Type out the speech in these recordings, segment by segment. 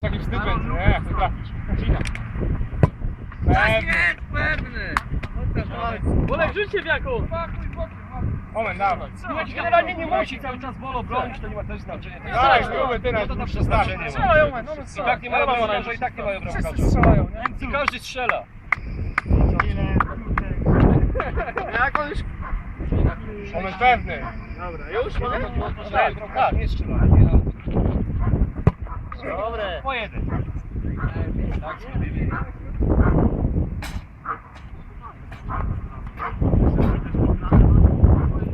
Taki wstyd będzie, nie? Jak nie trafisz. Tak Pewny. jest, pewny. Bolek, rzućcie wiaku! Moment, dawaj. Generalnie nie musi cały czas bolo bronić, to nie ma też znaczenia. Dawaj, spróbuj ty na to przestawienie. Strzelają, no, no, I tak nie mają bramkarza, i tak nie mają bramkarza. Wszyscy strzelają, nie? I każdy strzela. Jak on już... Moment pewny. Dobra, już? Tak, tak, nie strzela. Dobre. Po jeden. Tak.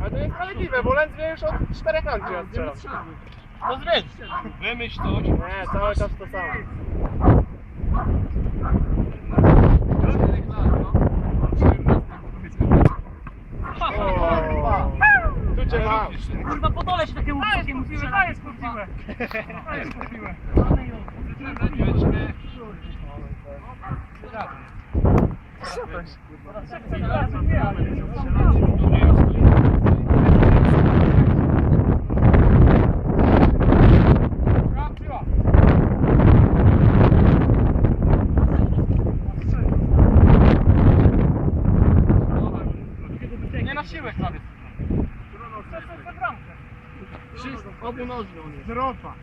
Ale to jest sprawiedliwe, bo Lędźwie już od czterech lat gdzie strzelał. No zwiedź. Wymyśl coś. Nie, cały czas to samo. Cię mam. Kurwa, po dole się takiemu takiemu mówiłem. To jest kurwiłe. To jest kurwiłe. Nie Obu nożny on jest. Zropa.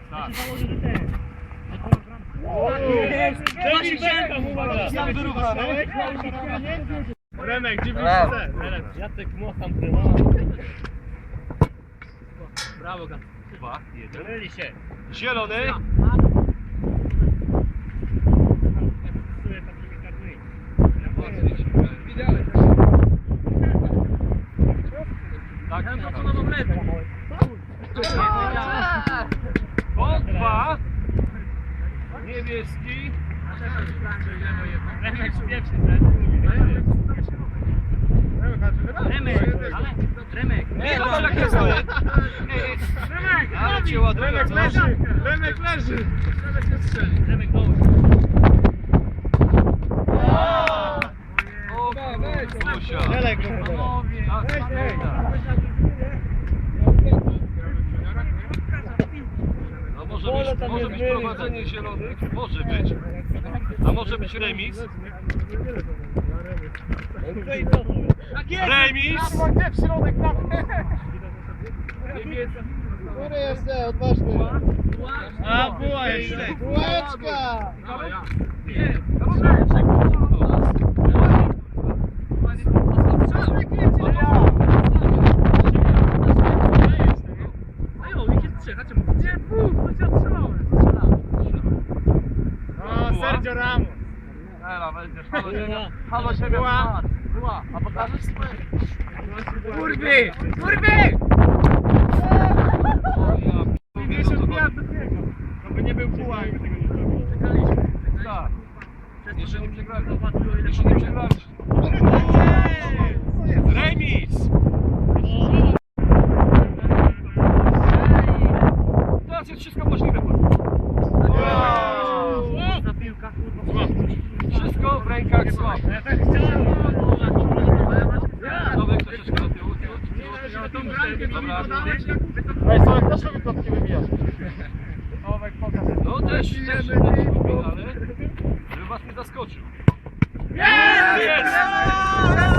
Cześć, Bęka, uwaga. Sam wyrównany. Remek, gdzie był Brawo. Jacek Mocham, Brawo, Gat. Dwa, jeden. Myli się. Zielony. Tak, Ja to mam Po dwa. Niebieski. Remek pierwszy, Remek, Remek. Nie, to tak jest. ale- Ale cię ładuje. Remek leży. Remek leży. Remek dołóż. O, weź. Gosia. Relek Panowie. Tak, No może być, tam prowadzenie zielonych, może być. A może być remis. Tak jest. Remis. Gdzie w środek prawy? Niebieski. Który jeszcze? Odważny. A, była jeszcze. Bułeczka! Nie. Ajo, ich jest trzech, a czemu? Nie, pół, to się odstrzelałem. O, Sergio Ramos. Teraz będziesz. Halo, się Była. Była. A pokażesz swoje? Kurwy! Kurwy! 50 50 do niego. To by nie był pułap. Tak. Jeszcze nie przegrali. Jeszcze nie przegrali. Remis. Teraz jest wszystko możliwe. Za piłka, kurwa. Wszystko w rękach słab. Ja tak chciałem. Nowek troszeczkę do tyłu. tyłu, tyłu. Dobra. Ej, Sławek, też lubi kotki wybijać. Sławek, pokaż. No też, też, ale żeby was nie zaskoczył. Jest! Jest!